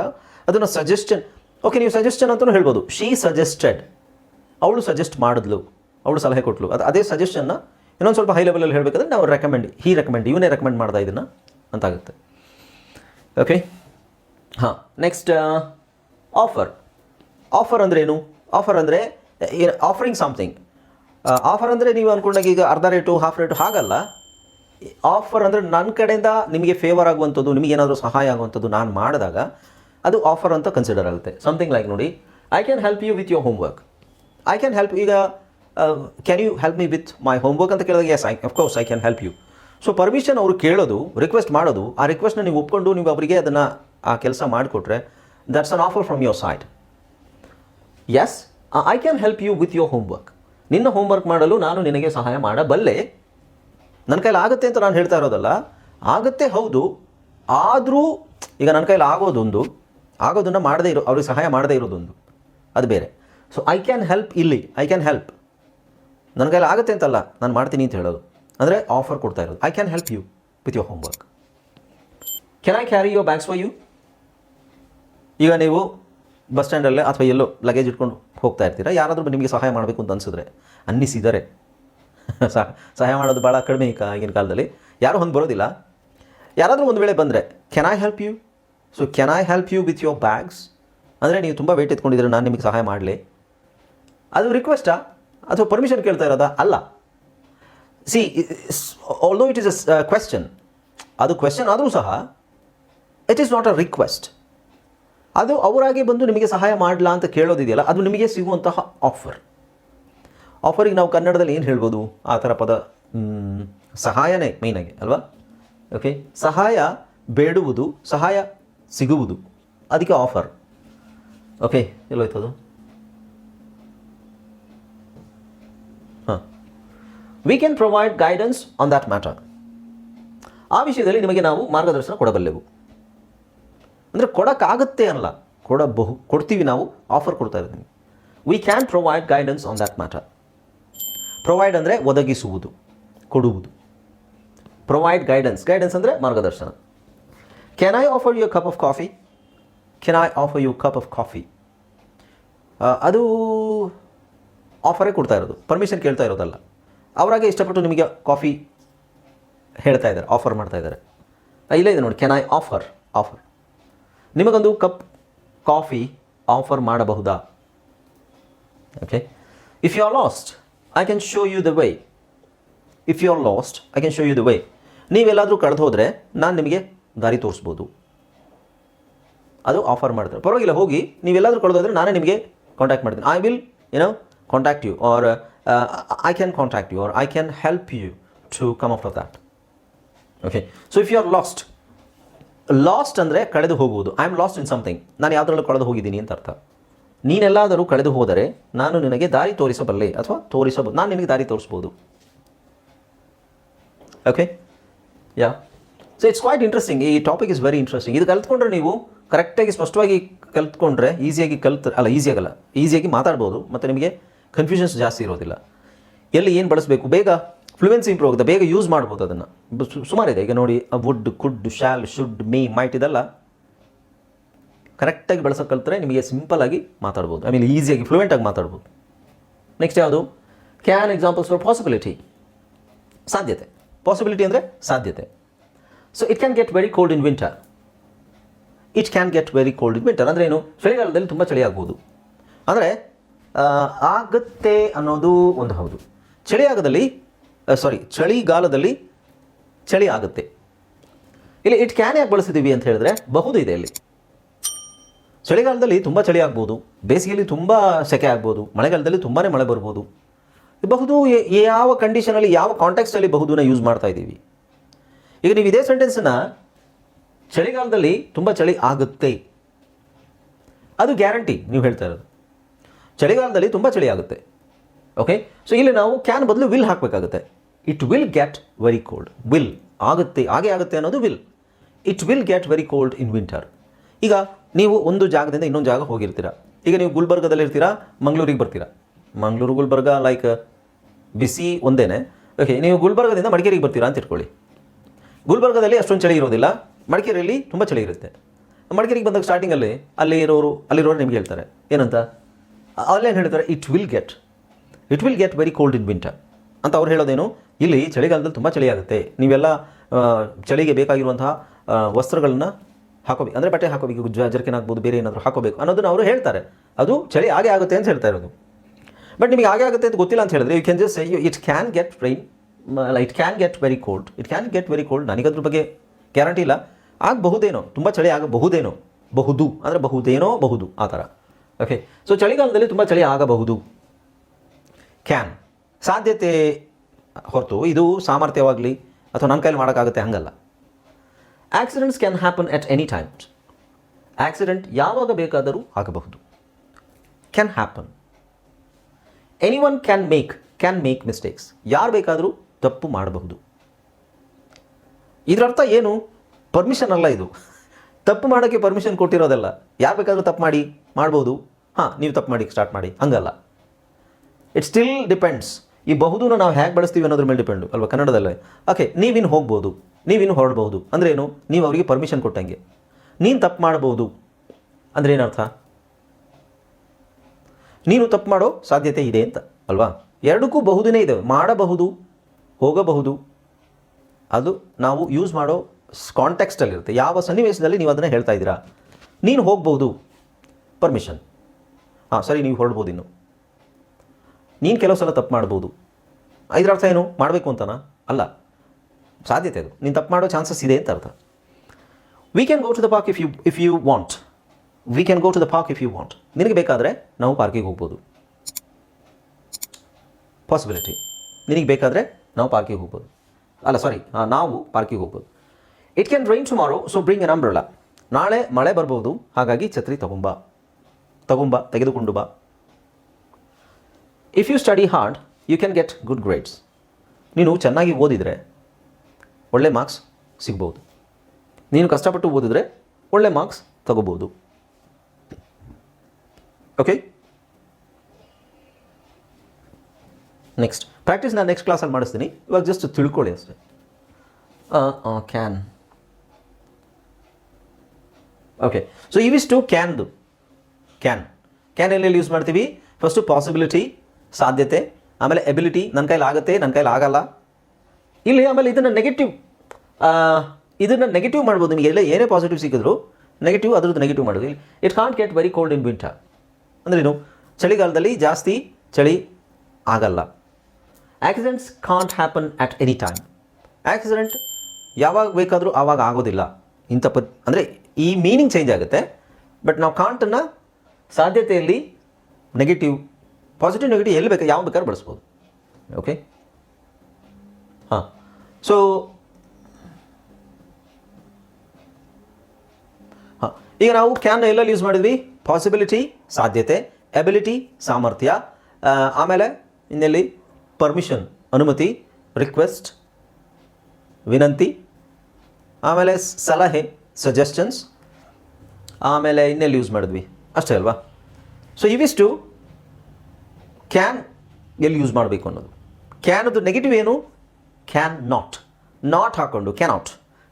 ಅದನ್ನು ಸಜೆಷನ್ ಓಕೆ ನೀವು ಸಜೆಷನ್ ಅಂತಲೂ ಹೇಳ್ಬೋದು. ಶೀ ಸಜೆಸ್ಟೆಡ್ ಅವಳು ಸಜೆಸ್ಟ್ ಮಾಡಿದ್ಲು. ಅವಳು ಸಲಹೆ ಕೊಟ್ಲು. ಅದು ಅದೇ ಸಜೆಷನ್ನ ಇನ್ನೊಂದು ಸ್ವಲ್ಪ ಹೈ ಲೆವೆಲಲ್ಲಿ ಹೇಳಬೇಕಾದ್ರೆ ನಾವು ರೆಕಮೆಂಡ್ ಹೀ ರೆಕಮೆಂಡ್ ಇವನೇ ರೆಕಮೆಂಡ್ ಮಾಡ್ದ ಇದನ್ನು ಅಂತಾಗುತ್ತೆ. ಓಕೆ ಹಾಂ ನೆಕ್ಸ್ಟ್ ಆಫರ್ ಆಫರ್ ಅಂದರೆ ಏನು? ಆಫರ್ ಅಂದರೆ ಆಫರಿಂಗ್ ಸಮಥಿಂಗ್ ಆಫರ್ ಅಂದರೆ ನೀವು ಅಂದ್ಕೊಂಡಾಗ ಈಗ ಅರ್ಧ ರೇಟು ಹಾಫ್ ರೇಟು ಹಾಗಲ್ಲ. ಆಫರ್ ಅಂದರೆ ನನ್ನ ಕಡೆಯಿಂದ ನಿಮಗೆ ಫೇವರ್ ಆಗುವಂಥದ್ದು ನಿಮಗೇನಾದರೂ ಸಹಾಯ ಆಗುವಂಥದ್ದು ನಾನು ಮಾಡಿದಾಗ ಅದು ಆಫರ್ ಅಂತ ಕನ್ಸಿಡರ್ ಆಗುತ್ತೆ. ಸಮಥಿಂಗ್ ಲೈಕ್ ನೋಡಿ I can help you with your homework I can help ಈಗ can you help me with my homework ಅಂತ ಕೇಳಿದಾಗ yes I of course I can help you so permission ಅವರು ಕೇಳೋದು request ಮಾಡೋದು, ಆ ರಿಕ್ವೆಸ್ಟ್ನ ನೀವು ಒಪ್ಕೊಂಡು ನೀವು ಅವರಿಗೆ ಅದನ್ನು ಆ ಕೆಲಸ ಮಾಡಿಕೊಟ್ರೆ that's an offer from your side yes I can help you with your homework ನಿನ್ನ ಹೋಮ್ವರ್ಕ್ ಮಾಡಲು ನಾನು ನಿನಗೆ ಸಹಾಯ ಮಾಡಬಲ್ಲೆ. ನನ್ನ ಕೈಲಿ ಆಗುತ್ತೆ ಅಂತ ನಾನು ಹೇಳ್ತಾ ಇರೋದಲ್ಲ, ಆಗುತ್ತೆ ಹೌದು, ಆದರೂ, ಈಗ ನನ್ನ ಕೈಲಿ ಆಗೋದೊಂದು ಆಗೋದನ್ನು ಮಾಡದೇ ಇರೋ ಅವ್ರಿಗೆ ಸಹಾಯ ಮಾಡದೇ ಇರೋದೊಂದು. ಅದು ಬೇರೆ. ಸೊ ಐ ಕ್ಯಾನ್ ಹೆಲ್ಪ್ ಇಲ್ಲಿ. ಐ ಕ್ಯಾನ್ ಹೆಲ್ಪ್ ನನ್ನ ಕೈಲಿ ಆಗುತ್ತೆ ಅಂತಲ್ಲ, ನಾನು ಮಾಡ್ತೀನಿ ಅಂತ ಹೇಳೋದು. ಅಂದರೆ ಆಫರ್ ಕೊಡ್ತಾ ಇರೋದು. I can help you with your homework can I carry your bags for you ಈಗ ನೀವು ಬಸ್ ಸ್ಟ್ಯಾಂಡಲ್ಲೇ ಅಥವಾ ಎಲ್ಲೋ ಲಗೇಜ್ ಇಟ್ಕೊಂಡು ಹೋಗ್ತಾ ಇರ್ತೀರಾ? ಯಾರಾದರೂ ನಿಮಗೆ ಸಹಾಯ ಮಾಡಬೇಕು ಅಂತ ಅನಿಸಿದ್ರೆ ಅನ್ನಿಸಿದರೆ. ಸಹ ಸಹಾಯ ಮಾಡೋದು ಭಾಳ ಕಡಿಮೆ ಈಗ ಈಗಿನ ಕಾಲದಲ್ಲಿ. ಯಾರೂ ಹೊಂದು ಬರೋದಿಲ್ಲ ಯಾರಾದರೂ ಒಂದು ವೇಳೆ ಬಂದರೆ can I help you so can I help you with your bags ಅಂದರೆ ನೀವು ತುಂಬ ವೆಯ್ಟ್ ಎತ್ಕೊಂಡಿದ್ರೆ ನಾನು ನಿಮಗೆ ಸಹಾಯ ಮಾಡಲಿ. ಅದು ರಿಕ್ವೆಸ್ಟಾ ಅಥವಾ ಪರ್ಮಿಷನ್ ಕೇಳ್ತಾ ಇರೋದಾ? ಅಲ್ಲ. See although it is a question ಅದು ಕ್ವೆಶ್ಚನ್ ಆದರೂ ಸಹ it is not a request ಅದು ಅವರಾಗಿ ಬಂದು ನಿಮಗೆ ಸಹಾಯ ಮಾಡಲ ಅಂತ ಕೇಳೋದಿದೆಯಲ್ಲ, ಅದು ನಿಮಗೆ ಸಿಗುವಂತಹ ಆಫರ್ ಆಫರಿಗೆ ನಾವು ಕನ್ನಡದಲ್ಲಿ ಏನು ಹೇಳ್ಬೋದು? ಆ ಥರ ಪದ ಸಹಾಯನೇ ಮೇಯ್ನಾಗಿ ಅಲ್ವಾ? ಓಕೆ ಸಹಾಯ ಬೇಡುವುದು, ಸಹಾಯ ಸಿಗುವುದು. ಅದಕ್ಕೆ ಆಫರ್ ಓಕೆ ಎಲ್ಲೋಯ್ತದು? ಹಾಂ. We can provide guidance on that matter ಆ ವಿಷಯದಲ್ಲಿ ನಿಮಗೆ ನಾವು ಮಾರ್ಗದರ್ಶನ ಕೊಡಬಲ್ಲೆವು. ಅಂದರೆ ಕೊಡೋಕ್ಕಾಗುತ್ತೆ ಅಲ್ಲ. ಕೊಡಬಹು ಕೊಡ್ತೀವಿ ನಾವು ಆಫರ್ ಕೊಡ್ತಾ ಇದ್ದೀನಿ we can provide guidance on that matter provide ಅಂದರೆ ಒದಗಿಸುವುದು, ಕೊಡುವುದು. ಪ್ರೊವೈಡ್ ಗೈಡೆನ್ಸ್ ಗೈಡೆನ್ಸ್ ಅಂದರೆ ಮಾರ್ಗದರ್ಶನ. Can I offer you cup of coffee I I offer you cup of coffee ಅದು ಆಫರೇ ಕೊಡ್ತಾ ಇರೋದು. ಪರ್ಮಿಷನ್ ಕೇಳ್ತಾ ಇರೋದಲ್ಲ. ಅವರಾಗೆ ಇಷ್ಟಪಟ್ಟು ನಿಮಗೆ ಕಾಫಿ ಹೇಳ್ತಾ ಇದ್ದಾರೆ ಆಫರ್ ಮಾಡ್ತಾ ಇದ್ದಾರೆ. ಇಲ್ಲೇ, ಇದೆ ನೋಡಿ. ಕೆನ್ ಐ ಆಫರ್ ಆಫರ್ ನಿಮಗೊಂದು ಕಪ್ ಕಾಫಿ ಆಫರ್ ಮಾಡಬಹುದಾ? Okay if you are lost I can show you the way if you are lost I can show you the way ನೀವೆಲ್ಲಾದರೂ ಕಳೆದು ಹೋದರೆ ನಾನು ನಿಮಗೆ ದಾರಿ ತೋರಿಸ್ಬೋದು. ಅದು ಆಫರ್ ಮಾಡ್ತಾರೆ. ಪರವಾಗಿಲ್ಲ, ಹೋಗಿ ನೀವೆಲ್ಲಾದರೂ ಕಳೆದೋದ್ರೆ ನಾನೇ ನಿಮಗೆ ಕಾಂಟ್ಯಾಕ್ಟ್ ಮಾಡ್ತೀನಿ. ಐ ವಿಲ್ ಏನೋ contact you or I can contact you or I can help you to come up of that okay so if you are lost lost ಅಂದರೆ ಕಳೆದು ಹೋಗುವುದು. I am lost in something ನಾನು ಯಾವುದರಲ್ಲೂ ಕಳೆದು ಹೋಗಿದ್ದೀನಿ ಅಂತ ಅರ್ಥ. ನೀನೆಲ್ಲಾದರೂ ಕಳೆದು ಹೋದರೆ ನಾನು ನಿನಗೆ ದಾರಿ ತೋರಿಸಬಲ್ಲೆ ಅಥವಾ ತೋರಿಸಬಹುದು ನಾನು ನಿನಗೆ ದಾರಿ ತೋರಿಸ್ಬೋದು. Okay yeah so it's quite interesting ಈ ಟಾಪಿಕ್ ಇಸ್ ವೆರಿ ಇಂಟ್ರೆಸ್ಟಿಂಗ್ ಇದು ಕಲ್ತ್ಕೊಂಡ್ರೆ ನೀವು ಕರೆಕ್ಟಾಗಿ ಸ್ಪಷ್ಟವಾಗಿ ಕಲ್ತ್ಕೊಂಡ್ರೆ ಈಸಿಯಾಗಿ ಕಲ್ತ್, ಅಲ್ಲ ಈಸಿಯಾಗಲ್ಲ ಈಸಿಯಾಗಿ ಮಾತಾಡ್ಬೋದು, ಮತ್ತು ನಿಮಗೆ ಕನ್ಫ್ಯೂಷನ್ಸ್ ಜಾಸ್ತಿ ಇರೋದಿಲ್ಲ. ಎಲ್ಲಿ ಏನು ಬಳಸಬೇಕು? ಬೇಗ ಫ್ಲೂಯೆನ್ಸಿ ಇಂಪ್ರೂವ್ ಆಗುತ್ತೆ. ಬೇಗ ಯೂಸ್ ಮಾಡ್ಬೋದು ಅದನ್ನು. ಸುಮಾರಿದೆ ಈಗ ನೋಡಿ would could shall should may might ಇದೆಲ್ಲ ಕರೆಕ್ಟಾಗಿ ಬಳಸೋ ಕಲ್ತ್ರೆ ನಿಮಗೆ ಸಿಂಪಲಾಗಿ ಮಾತಾಡ್ಬೋದು. ಆಮೇಲೆ ಈಸಿಯಾಗಿ ಫ್ಲೂಯೆಂಟಾಗಿ ಮಾತಾಡ್ಬೋದು. ನೆಕ್ಸ್ಟ್ ಯಾವುದು? ಕ್ಯಾನ್ ಎಕ್ಸಾಂಪಲ್ಸ್ ಫಾರ್ ಪಾಸಿಬಿಲಿಟಿ ಸಾಧ್ಯತೆ. ಪಾಸಿಬಿಲಿಟಿ ಅಂದರೆ ಸಾಧ್ಯತೆ. So it can get very cold in winter it can get very cold in winter ಅಂದರೆ ಏನು? ಚಳಿಗಾಲದಲ್ಲಿ ತುಂಬ ಚಳಿ ಆಗ್ಬೋದು. ಅಂದರೆ ಆಗುತ್ತೆ ಅನ್ನೋದು ಒಂದು ಹೌದು. ಚಳಿಯಾಗದಲ್ಲಿ ಸಾರಿ ಚಳಿಗಾಲದಲ್ಲಿ ಚಳಿ ಆಗುತ್ತೆ. ಇಲ್ಲಿ ಇಟ್ ಕ್ಯಾನ್ ಯಾಕೆ ಬಳಸಿದ್ದೀವಿ ಅಂತ ಹೇಳಿದ್ರೆ, ಬಹುದು ಇದೆ ಇಲ್ಲಿ. ಚಳಿಗಾಲದಲ್ಲಿ ತುಂಬ ಚಳಿ ಆಗ್ಬೋದು. ಬೇಸಿಗೆಯಲ್ಲಿ ತುಂಬ ಸೆಕೆ ಆಗ್ಬೋದು. ಮಳೆಗಾಲದಲ್ಲಿ ತುಂಬಾ ಮಳೆ ಬರ್ಬೋದು. ಬಹುದು ಯಾವ ಕಂಡೀಷನಲ್ಲಿ ಯಾವ ಕಾಂಟ್ಯಾಕ್ಸ್ಟಲ್ಲಿ ಬಹುದನ್ನ ಯೂಸ್ ಮಾಡ್ತಾ ಇದ್ದೀವಿ ಈಗ ನೀವು ಇದೇ ಸೆಂಟೆನ್ಸನ್ನ ಚಳಿಗಾಲದಲ್ಲಿ ತುಂಬ ಚಳಿ ಆಗುತ್ತೆ. ಅದು ಗ್ಯಾರಂಟಿ ನೀವು ಹೇಳ್ತಾ ಇರೋದು. ಚಳಿಗಾಲದಲ್ಲಿ ತುಂಬ ಚಳಿ ಆಗುತ್ತೆ. ಓಕೆ ಸೊ ಇಲ್ಲಿ ನಾವು ಕ್ಯಾನ್ ಬದಲು ವಿಲ್ ಹಾಕಬೇಕಾಗುತ್ತೆ. It will get very cold will ಆಗುತ್ತೆ. ಹಾಗೆ ಆಗುತ್ತೆ ಅನ್ನೋದು will it will get very cold in winter ಈಗ ನೀವು ಒಂದು ಜಾಗದಿಂದ ಇನ್ನೊಂದು ಜಾಗ ಹೋಗಿರ್ತೀರ? ಈಗ ನೀವು ಗುಲ್ಬರ್ಗದಲ್ಲಿ ಇರ್ತೀರಾ? ಮಂಗಳೂರಿಗೆ ಬರ್ತೀರಾ? ಮಂಗಳೂರು, ಗುಲ್ಬರ್ಗ ಲೈಕ್ ಬಿಸಿ ಒಂದೇನೆ. ಓಕೆ ನೀವು ಗುಲ್ಬರ್ಗದಿಂದ ಮಡಿಕೇರಿಗೆ ಬರ್ತೀರಾ ಅಂತ ಇಟ್ಕೊಳ್ಳಿ. ಗುಲ್ಬರ್ಗದಲ್ಲಿ ಅಷ್ಟೊಂದು ಚಳಿ ಇರೋದಿಲ್ಲ. ಮಡಿಕೇರಿಯಲ್ಲಿ ತುಂಬ ಚಳಿ ಇರುತ್ತೆ. ಮಡಿಕೇರಿಗೆ ಬಂದಾಗ ಸ್ಟಾರ್ಟಿಂಗಲ್ಲಿ ಅಲ್ಲಿ ಇರೋರು, ಅಲ್ಲಿರೋರು ನಿಮ್ಗೆ ಹೇಳ್ತಾರೆ. ಏನಂತ? ಅಲ್ಲೇನು ಹೇಳ್ತಾರೆ? It will get it will get very cold in winter ಅಂತ ಅವ್ರು ಹೇಳೋದೇನು? ಇಲ್ಲಿ ಚಳಿಗಾಲದಲ್ಲಿ ತುಂಬ ಚಳಿ ಆಗುತ್ತೆ. ನೀವೆಲ್ಲ ಚಳಿಗೆ ಬೇಕಾಗಿರುವಂತಹ ವಸ್ತ್ರಗಳನ್ನು ಹಾಕೋಬೇಕು ಅಂದರೆ ಬಟ್ಟೆ ಹಾಕೋಬೇಕು ಜರ್ಕಿನ್ ಆಗ್ಬೋದು ಬೇರೆ ಏನಾದರೂ ಹಾಕೋಬೇಕು ಅನ್ನೋದನ್ನು ಅವರು ಹೇಳ್ತಾರೆ. ಅದು ಚಳಿ ಆಗೇ ಆಗುತ್ತೆ ಅಂತ ಹೇಳ್ತಾ ಇರೋದು. ಬಟ್ ನಿಮಗೆ ಆಗೇ ಆಗುತ್ತೆ ಅಂತ ಗೊತ್ತಿಲ್ಲ ಅಂತ ಹೇಳಿದ್ರೆ you can just it can get rain it can get very cold it can get very cold ನನಗದ್ರ ಬಗ್ಗೆ ಗ್ಯಾರಂಟಿ ಇಲ್ಲ. ಆಗಬಹುದೇನೋ, ತುಂಬ ಚಳಿ ಆಗಬಹುದೇನೋ, ಬಹುದು. ಅಂದರೆ ಬಹುದೇನೋ, ಬಹುದು. ಆ ಥರ. ಓಕೆ ಸೊ ಚಳಿಗಾಲದಲ್ಲಿ ತುಂಬ ಚಳಿ ಆಗಬಹುದು. ಕ್ಯಾನ್ ಸಾಧ್ಯತೆ ಹೊರತು ಇದು ಸಾಮರ್ಥ್ಯವಾಗಲಿ ಅಥವಾ ನನ್ನ ಕೈಲಿ ಮಾಡೋಕ್ಕಾಗುತ್ತೆ ಹಂಗಲ್ಲ. Accidents can happen at any time accident ಯಾವಾಗ ಬೇಕಾದರೂ ಆಗಬಹುದು. Can happen anyone can make can make mistakes ಯಾರು ಬೇಕಾದರೂ ತಪ್ಪು ಮಾಡಬಹುದು. ಇದರರ್ಥ ಏನು? ಪರ್ಮಿಷನ್ ಅಲ್ಲ ಇದು. ತಪ್ಪು ಮಾಡೋಕ್ಕೆ ಪರ್ಮಿಷನ್ ಕೊಟ್ಟಿರೋದಲ್ಲ. ಯಾರು ಬೇಕಾದರೂ ತಪ್ಪು ಮಾಡಿ, ಮಾಡ್ಬೋದು. ಹಾಂ, ನೀವು ತಪ್ಪು ಮಾಡಿ ಸ್ಟಾರ್ಟ್ ಮಾಡಿ. ಹಂಗಲ್ಲ. ಇಟ್ ಸ್ಟಿಲ್ ಡಿಪೆಂಡ್ಸ್ ಈ ಬಹುದನ್ನು ನಾವು ಹೇಗೆ ಬಳಸ್ತೀವಿ ಅನ್ನೋದ್ರ ಮೇಲೆ ಡಿಪೆಂಡು ಅಲ್ವಾ? ಕನ್ನಡದಲ್ಲೇ. ಓಕೆ ನೀವಿನ್ನು ಹೋಗ್ಬೋದು. ನೀವಿನ್ನು ಹೊರಡ್ಬೋದು. ಅಂದ್ರೆ ಏನು? ನೀವು ಅವರಿಗೆ ಪರ್ಮಿಷನ್ ಕೊಟ್ಟಂಗೆ. ನೀನು ತಪ್ಪು ಮಾಡ್ಬೋದು. ಅಂದ್ರೆ ಏನರ್ಥ? ನೀನು ತಪ್ಪು ಮಾಡೋ ಸಾಧ್ಯತೆ ಇದೆ ಅಂತ. ಅಲ್ವಾ? ಎರಡಕ್ಕೂ ಬಹುದೇ ಇದೆ. ಮಾಡಬಹುದು. ಹೋಗಬಹುದು. ಅದು ನಾವು ಯೂಸ್ ಮಾಡೋ ಕಾಂಟೆಕ್ಸ್ಟಲ್ಲಿರುತ್ತೆ ಯಾವ ಸನ್ನಿವೇಶದಲ್ಲಿ ನೀವು ಅದನ್ನು ಹೇಳ್ತಾ ಇದ್ದೀರಾ? ನೀನು ಹೋಗ್ಬೋದು ಪರ್ಮಿಷನ್ ಹಾಂ, ಸರಿ, ನೀವು ಹೊರಡ್ಬೋದು ಇನ್ನು. ನೀನು ಕೆಲವು ಸಲ ತಪ್ಪು ಮಾಡ್ಬೋದು. ಇದರ ಅರ್ಥ ಏನು? ಮಾಡಬೇಕು ಅಂತನಾ? ಅಲ್ಲ. ಸಾಧ್ಯತೆ ಅದು. ನೀನು ತಪ್ಪು ಮಾಡೋ ಚಾನ್ಸಸ್ ಇದೆ ಅಂತ ಅರ್ಥ. We can go to the park if you if you want we can go to the park if you want ನಿನಗೆ ಬೇಕಾದರೆ ನಾವು ಪಾರ್ಕಿಗೆ ಹೋಗ್ಬೋದು. ಪಾಸಿಬಿಲಿಟಿ ನಿನಗೆ ಬೇಕಾದರೆ ನಾವು ಪಾರ್ಕಿಗೆ ಹೋಗ್ಬೋದು. ಅಲ್ಲ ಸಾರಿ ನಾವು ಪಾರ್ಕಿಗೆ ಹೋಗ್ಬೋದು. It can rain tomorrow so bring an umbrella ನಾಳೆ ಮಳೆ ಬರ್ಬೋದು, ಹಾಗಾಗಿ ಛತ್ರಿ ತಗೊಂಬ. ತಗೊಂಬ, ತೆಗೆದುಕೊಂಡು ಬಾ. If you study hard you can get good grades ನೀನು ಚೆನ್ನಾಗಿ ಓದಿದರೆ ಒಳ್ಳೆ ಮಾರ್ಕ್ಸ್ ಸಿಗ್ಬೋದು. ನೀನು ಕಷ್ಟಪಟ್ಟು ಓದಿದರೆ ಒಳ್ಳೆ ಮಾರ್ಕ್ಸ್ ತಗೋಬೋದು. ಓಕೆ ನೆಕ್ಸ್ಟ್ ಪ್ರಾಕ್ಟೀಸ್ ನಾನು ನೆಕ್ಸ್ಟ್ ಕ್ಲಾಸಲ್ಲಿ ಮಾಡಿಸ್ತೀನಿ. ಇವಾಗ ಜಸ್ಟ್ ತಿಳ್ಕೊಳ್ಳಿ ಅಷ್ಟೇ. ಕ್ಯಾನ್ ಓಕೆ ಸೊ ಇವಿಷ್ಟು ಕ್ಯಾನ್ದು ಕ್ಯಾನ್ ಕ್ಯಾನ್ ಎಲ್ಲೆಲ್ಲಿ ಯೂಸ್ ಮಾಡ್ತೀವಿ? ಫಸ್ಟು ಪಾಸಿಬಿಲಿಟಿ ಸಾಧ್ಯತೆ, ಆಮೇಲೆ ಎಬಿಲಿಟಿ ನನ್ನ ಕೈಲಿ ಆಗುತ್ತೆ ನನ್ನ ಕೈಲಿ ಆಗಲ್ಲ. ಇಲ್ಲಿ ಆಮೇಲೆ ಇದನ್ನು ನೆಗೆಟಿವ್ ಇದನ್ನು ನೆಗೆಟಿವ್ ಮಾಡ್ಬೋದು. ನಿಮಗೆ ಎಲ್ಲ, ಏನೇ ಪಾಸಿಟಿವ್ ಸಿಕ್ಕಿದ್ರು ನೆಗೆಟಿವ್ ಅದ್ರದ್ದು ನೆಗೆಟಿವ್ ಮಾಡೋದು. It can't get very cold in winter ಅಂದ್ರೇನು ಚಳಿಗಾಲದಲ್ಲಿ ಜಾಸ್ತಿ ಚಳಿ ಆಗಲ್ಲ. Accidents can't happen at any time accident ಯಾವಾಗ ಬೇಕಾದರೂ ಆವಾಗ ಆಗೋದಿಲ್ಲ. ಇಂಥ ಪದ್, ಅಂದರೆ ಈ ಮೀನಿಂಗ್ ಚೇಂಜ್ ಆಗುತ್ತೆ. ಬಟ್ ನಾವು ಕಾಂಟನ್ನು ಸಾಧ್ಯತೆಯಲ್ಲಿ ನೆಗೆಟಿವ್ ಪಾಸಿಟಿವ್ ನೆಗೆಟಿವ್ ಎಲ್ಲಿ ಬೇಕಾ ಯಾವ ಬೇಕಾದ್ರೂ ಬಳಸ್ಬೋದು. ಓಕೆ ಹಾಂ. ಸೊ ಹಾಂ. ಈಗ ನಾವು ಕ್ಯಾನ್ ಎಲ್ಲೆಲ್ಲಿ ಯೂಸ್ ಮಾಡಿದ್ವಿ? ಪಾಸಿಬಿಲಿಟಿ ಸಾಧ್ಯತೆ ಎಬಿಲಿಟಿ ಸಾಮರ್ಥ್ಯ. ಆಮೇಲೆ ಇನ್ನೆಲ್ಲಿ? ಪರ್ಮಿಷನ್, ಅನುಮತಿ ರಿಕ್ವೆಸ್ಟ್ ವಿನಂತಿ, ಆಮೇಲೆ ಸಲಹೆ ಸಜೆಷನ್ಸ್ ಆಮೇಲೆ ಇನ್ನೆಲ್ಲಿ ಯೂಸ್ ಮಾಡಿದ್ವಿ? ಅಷ್ಟೇ ಅಲ್ವಾ? ಸೊ ಇವಿಷ್ಟು ಕ್ಯಾನ್ ಎಲ್ಲಿ ಯೂಸ್ ಮಾಡಬೇಕು ಅನ್ನೋದು. ಕ್ಯಾನದು ನೆಗೆಟಿವ್ ಏನು? ಕ್ಯಾನ್ ನಾಟ್ ನಾಟ್ ಹಾಕೊಂಡು ಕ್ಯಾನಾಟ್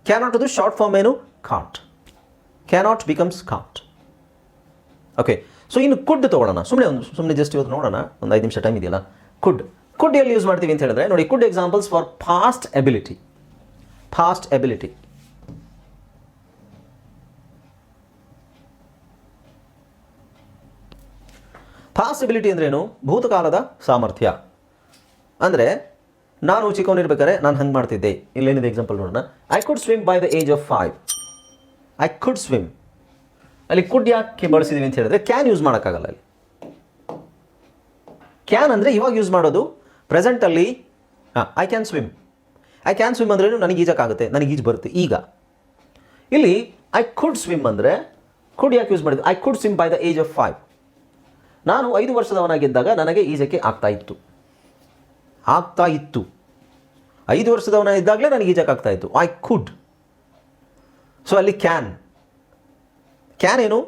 ಕ್ಯಾನಾಟ್ ಅದು ಶಾರ್ಟ್ ಫಾರ್ಮ್ ಏನು? Can't cannot becomes can't okay so ಇನ್ನು ಕುಡ್ ತೊಗೊಳ್ಳೋಣ ಸುಮ್ಮನೆ ಒಂದು ಸುಮ್ಮನೆ ಜಸ್ಟ್ ಇವತ್ತು ನೋಡೋಣ. ಒಂದು ಐದು ನಿಮಿಷ ಟೈಮ್ ಇದೆಯಲ್ಲ? ಕುಡ್ ಕುಡ್ ಎಲ್ಲಿ ಯೂಸ್ ಮಾಡ್ತೀವಿ ಅಂತ ಹೇಳಿದ್ರೆ, ನೋಡಿ could examples for past ability past ability past ability ಅಂದ್ರೇನು ಭೂತಕಾಲದ ಸಾಮರ್ಥ್ಯ. ಅಂದರೆ, ನಾನು ಚಿಕ್ಕವನಿರ್ಬೇಕಾದ್ರೆ ನಾನು ಹಂಗೆ ಮಾಡ್ತಿದ್ದೆ. ಇಲ್ಲೇನಿದೆ ಎಕ್ಸಾಂಪಲ್ ನೋಡೋಣ. I could swim by the age of five I could swim ಅಲ್ಲಿ ಕುಡ್ ಯಾಕೆ ಬಳಸಿದೀವಿ ಅಂತ ಹೇಳಿದ್ರೆ ಕ್ಯಾನ್ ಯೂಸ್ ಮಾಡೋಕ್ಕಾಗಲ್ಲ ಅಲ್ಲಿ. ಕ್ಯಾನ್ ಅಂದರೆ ಇವಾಗ ಯೂಸ್ ಮಾಡೋದು ಪ್ರೆಸೆಂಟಲ್ಲಿ ಹಾಂ I can swim I can swim ಅಂದ್ರೇನು ನನಗೆ ಈಜಕ್ಕಾಗುತ್ತೆ, ನನಗೆ ಈಜು ಬರುತ್ತೆ, ಈಗ. ಇಲ್ಲಿ ಐ ಕುಡ್ ಸ್ವಿಮ್ ಅಂದರೆ ಕುಡ್ ಯಾಕೆ ಯೂಸ್ ಮಾಡಿದ್ವಿ I could swim by the age of five ನಾನು ಐದು ವರ್ಷದವನಾಗಿದ್ದಾಗ ನನಗೆ ಈಜಕ್ಕೆ ಆಗ್ತಾ ಇತ್ತು. ಆಗ್ತಾ ಇತ್ತು. ಐದು ವರ್ಷದವನ ಇದ್ದಾಗಲೇ ನನಗೆ ಈಜಕ್ಕಾಗ್ತಾ ಇತ್ತು. ಐ ಕುಡ್ ಸೊ ಅಲ್ಲಿ ಕ್ಯಾನ್ ಕ್ಯಾನ್ ಏನು?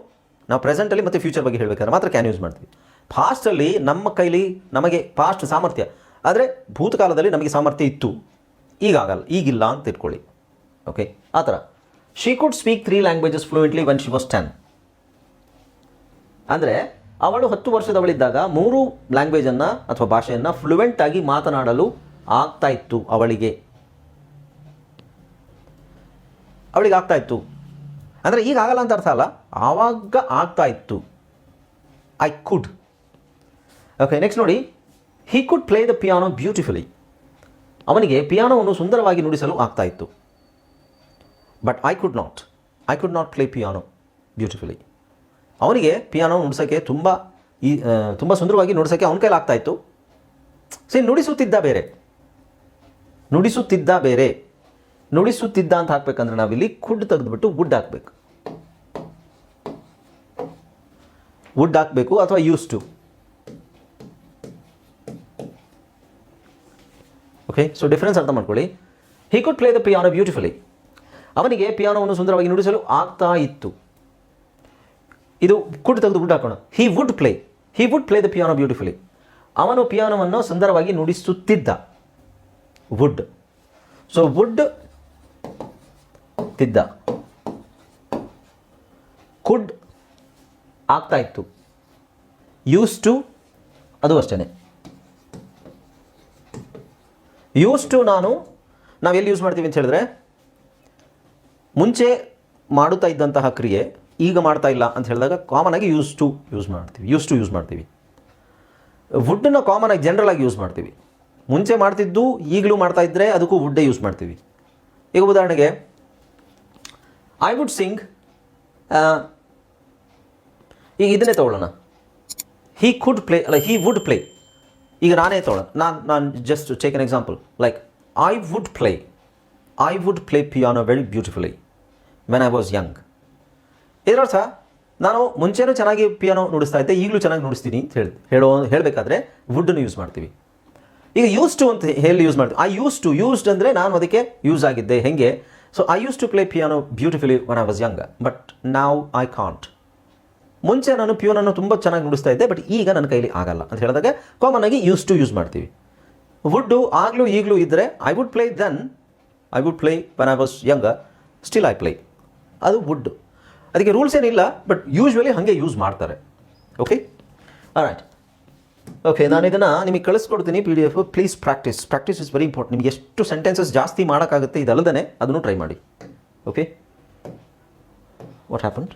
ನಾವು ಪ್ರೆಸೆಂಟಲ್ಲಿ ಮತ್ತು ಫ್ಯೂಚರ್ ಬಗ್ಗೆ ಹೇಳಬೇಕಾದ್ರೆ ಮಾತ್ರ ಕ್ಯಾನ್ ಯೂಸ್ ಮಾಡ್ತೀವಿ. ಫಾಸ್ಟಲ್ಲಿ ನಮ್ಮ ಕೈಲಿ ನಮಗೆ ಪಾಸ್ಟ್ ಸಾಮರ್ಥ್ಯ ಆದರೆ ಭೂತಕಾಲದಲ್ಲಿ ನಮಗೆ ಸಾಮರ್ಥ್ಯ ಇತ್ತು. ಈಗಾಗಲ್ಲ, ಈಗಿಲ್ಲ ಅಂತ ಇಟ್ಕೊಳ್ಳಿ ಓಕೆ ಆ ಥರ. She could speak three languages fluently when she was ten ಅಂದರೆ ಅವಳು ಹತ್ತು ವರ್ಷದವಳಿದ್ದಾಗ ಮೂರು ಲ್ಯಾಂಗ್ವೇಜನ್ನು ಅಥವಾ ಭಾಷೆಯನ್ನು ಫ್ಲೂಯೆಂಟ್ ಆಗಿ ಮಾತನಾಡಲು ಆಗ್ತಾ ಇತ್ತು ಅವಳಿಗೆ. ಅವಳಿಗೆ ಆಗ್ತಾ ಇತ್ತು. ಅಂದರೆ ಈಗ ಆಗಲ್ಲ ಅಂತ ಅರ್ಥ ಅಲ್ಲ? ಆವಾಗ ಆಗ್ತಾ ಇತ್ತು. ಐ ಕುಡ್ ಓಕೆ ನೆಕ್ಸ್ಟ್ ನೋಡಿ. He could play the piano beautifully ಅವನಿಗೆ ಪಿಯಾನೋವನ್ನು ಸುಂದರವಾಗಿ ನುಡಿಸಲು ಆಗ್ತಾ ಇತ್ತು. But I could not I could not play piano beautifully ಅವನಿಗೆ ಪಿಯಾನೋ ನುಡಿಸೋಕ್ಕೆ ತುಂಬ ಈ ತುಂಬ ಸುಂದರವಾಗಿ ನುಡಿಸೋಕ್ಕೆ ಅವನ ಕೈಲಿ ಆಗ್ತಾ ಇತ್ತು. ಸರಿ ನುಡಿಸುತ್ತಿದ್ದ ಬೇರೆ. ನುಡಿಸುತ್ತಿದ್ದ ಬೇರೆ. ನುಡಿಸುತ್ತಿದ್ದ ಅಂತ ಹಾಕ್ಬೇಕಂದ್ರೆ ನಾವಿಲ್ಲಿ ಕುಡ್ ತೆಗೆದುಬಿಟ್ಟು ವುಡ್ ಹಾಕಬೇಕು. ವುಡ್ ಹಾಕಬೇಕು ಅಥವಾ use to okay so difference ಅರ್ಥ ಮಾಡ್ಕೊಳ್ಳಿ. He could play the piano beautifully ಅವನಿಗೆ ಪಿಯಾನೋವನ್ನು ಸುಂದರವಾಗಿ ನುಡಿಸಲು ಆಗ್ತಾ ಇತ್ತು. ಇದು ಕುಡ್ ತೆಗೆದು ಗುಡ್ ಹಾಕೋಣ. He would play he would play the piano beautifully ಅವನು ಪಿಯಾನೋವನ್ನು ಸುಂದರವಾಗಿ ನುಡಿಸುತ್ತಿದ್ದ. ವುಡ್ ಸೊ ವುಡ್ ತಿದ್ದ. ಕುಡ್ ಆಗ್ತಾ ಇತ್ತು. ಯೂಸ್ ಟು ಅದು ಅಷ್ಟೇ ಯೂಸ್ ಟು ನಾನು ನಾವು ಎಲ್ಲಿ ಯೂಸ್ ಮಾಡ್ತೀವಿ ಅಂತ ಹೇಳಿದ್ರೆ, ಮುಂಚೆ ಮಾಡುತ್ತಾ ಇದ್ದಂತಹ ಕ್ರಿಯೆ ಈಗ ಮಾಡ್ತಾ ಇಲ್ಲ ಅಂತ ಹೇಳಿದಾಗ ಕಾಮನ್ ಆಗಿ ಯೂಸ್ ಟು ಯೂಸ್ ಮಾಡ್ತೀವಿ ಯೂಸ್ ಟು ಯೂಸ್ ಮಾಡ್ತೀವಿ. ವುಡ್ಡನ್ನು ಕಾಮನ್ ಆಗಿ ಜನರಲ್ ಆಗಿ ಯೂಸ್ ಮಾಡ್ತೀವಿ. ಮುಂಚೆ ಮಾಡ್ತಿದ್ದು ಈಗಲೂ ಮಾಡ್ತಾ ಇದ್ದರೆ ಅದಕ್ಕೂ ವುಡ್ಡೇ ಯೂಸ್ ಮಾಡ್ತೀವಿ. ಈಗ ಉದಾಹರಣೆಗೆ ಐ ವುಡ್ ಸಿಂಗ್ ಈಗ ಇದನ್ನೇ ತಗೊಳ್ಳೋಣ. ಹಿ ಕುಡ್ ಪ್ಲೇ ಅಲ್ಲ ಹಿ ವುಡ್ ಪ್ಲೇ ಈಗ ನಾನೇ ತೊಗೊಳ ನಾನು ನಾನು just take an example like I would play I would play piano very beautifully when I was young ಇದರರ್ಥ, ನಾನು ಮುಂಚೆನೂ ಚೆನ್ನಾಗಿ ಪಿಯಾನೋ ನುಡಿಸ್ತಾ ಇದ್ದೆ, ಈಗಲೂ ಚೆನ್ನಾಗಿ ನುಡಿಸ್ತೀನಿ ಅಂತ ಹೇಳಿ ಹೇಳೋ, ಹೇಳಬೇಕಾದ್ರೆ ವುಡ್ಡನ್ನು ಯೂಸ್ ಮಾಡ್ತೀವಿ. ಈಗ ಯೂಸ್ ಟು ಅಂತ ಹೇಳಿ ಯೂಸ್ ಮಾಡ್ತೀವಿ. ಐ ಯೂಸ್ ಟು ಯೂಸ್ಡ್ ಅಂದರೆ ನಾನು ಅದಕ್ಕೆ ಯೂಸ್ ಆಗಿದ್ದೆ. ಹೆಂಗೆ? So I use to play piano beautifully when I was young but ನಾವು ಐ ಕಾಂಟ್ ಮುಂಚೆ ನಾನು ಪ್ಯೂನನ್ನು ತುಂಬ ಚೆನ್ನಾಗಿ ನುಡಿಸ್ತಾ ಇದ್ದೆ ಬಟ್ ಈಗ ನನ್ನ ಕೈಲಿ ಆಗಲ್ಲ ಅಂತ ಹೇಳಿದಾಗ ಕಾಮನ್ ಆಗಿ ಯೂಸ್ ಟು ಯೂಸ್ ಮಾಡ್ತೀವಿ. ವುಡ್ಡು ಆಗಲೂ ಈಗಲೂ ಇದ್ದರೆ I would play then I would play when I was young still I play ಅದು ವುಡ್ ಅದಕ್ಕೆ ರೂಲ್ಸ್ ಏನಿಲ್ಲ ಬಟ್ ಯೂಶ್ವಲಿ ಹಾಗೆ ಯೂಸ್ ಮಾಡ್ತಾರೆ. ಓಕೆ ರೈಟ್ ಓಕೆ ನಾನು ಇದನ್ನು ನಿಮಗೆ ಕಳಿಸ್ಕೊಡ್ತೀನಿ P D F please practice practice is very important ನಿಮಗೆ ಎಷ್ಟು ಸೆಂಟೆನ್ಸಸ್ ಜಾಸ್ತಿ ಮಾಡೋಕ್ಕಾಗುತ್ತೆ ಇದಲ್ಲದೇ ಅದನ್ನು ಟ್ರೈ ಮಾಡಿ. Okay what happen